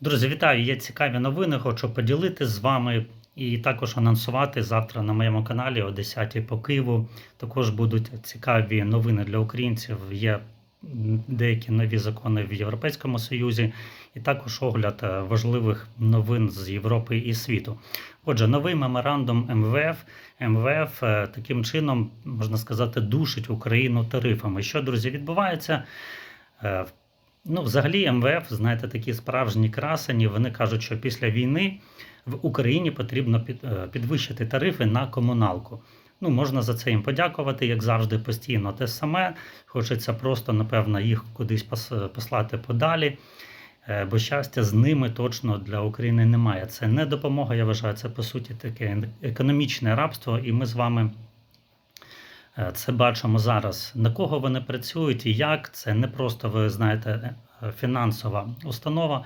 Друзі, вітаю! Є цікаві новини. Хочу поділитися з вами і також анонсувати завтра на моєму каналі о 10 по Києву. Також будуть цікаві новини для українців. Є деякі нові закони в Європейському Союзі, і також огляд е, важливих новин з Європи і світу. Отже, новий меморандум МВФ. МВФ е, таким чином можна сказати душить Україну тарифами. Що друзі відбувається? Е, Ну, взагалі, МВФ, знаєте, такі справжні красені. Вони кажуть, що після війни в Україні потрібно е, підвищити тарифи на комуналку. Ну, можна за це їм подякувати, як завжди, постійно те саме. Хочеться просто, напевно, їх кудись послати подалі. Е, Бо щастя з ними точно для України немає. Це не допомога, я вважаю, це по суті таке економічне рабство, і ми з вами Е, Це бачимо зараз. На кого вони працюють і як. Це не просто, ви знаєте, е, фінансова установа.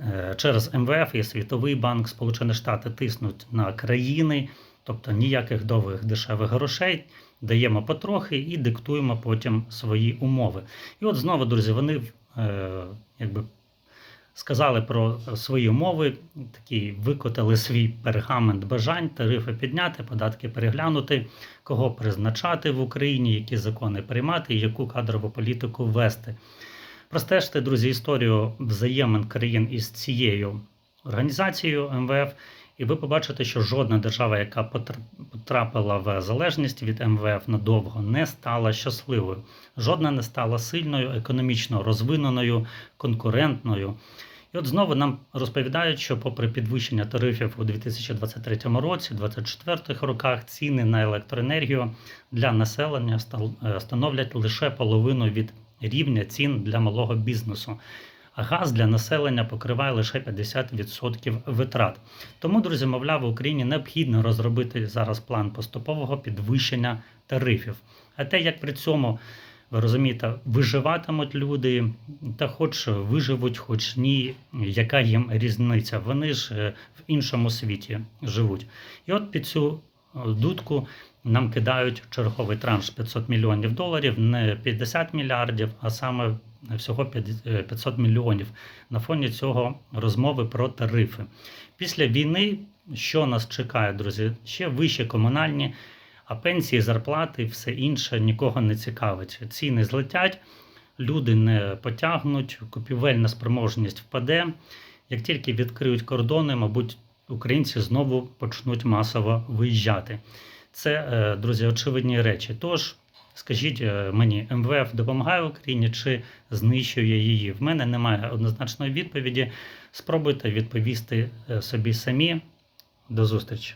Е, Через МВФ і Світовий банк Сполучені Штати тиснуть на країни, тобто ніяких довгих дешевих грошей. Даємо потрохи і диктуємо потім свої умови. І от знову, друзі, вони е, якби сказали про свої умови, такі викотали свій пергамент бажань, тарифи підняти, податки переглянути, кого призначати в Україні, які закони приймати яку кадрову політику вести. Простежте, друзі, історію взаємин країн із цією організацією МВФ, і ви побачите, що жодна держава, яка потр- потрапила в залежність від МВФ надовго, не стала щасливою. Жодна не стала сильною, економічно розвиненою, конкурентною. І от знову нам розповідають, що попри підвищення тарифів у 2023 році, 2024 роках ціни на електроенергію для населення е, становлять лише половину від рівня цін для малого бізнесу. Газ для населення покриває лише 50% витрат. Тому, друзі, мовляв, в Україні необхідно розробити зараз план поступового підвищення тарифів. А те, як при цьому ви розумієте, виживатимуть люди, та хоч виживуть, хоч ні, яка їм різниця? Вони ж е, в іншому світі живуть. І от під цю дудку нам кидають черговий транш 500 мільйонів доларів, не 50 мільярдів, а саме всього 500 мільйонів. На фоні цього розмови про тарифи. Після війни, що нас чекає, друзі? Ще вищі комунальні. А пенсії, зарплати і все інше нікого не цікавить. Ціни злетять, люди не потягнуть, купівельна спроможність впаде. Як тільки відкриють кордони, мабуть, українці знову почнуть масово виїжджати. Це, е, друзі, очевидні речі. Тож, скажіть е, мені, МВФ допомагає Україні чи знищує її? В мене немає однозначної відповіді. Спробуйте відповісти е, собі самі. До зустрічі!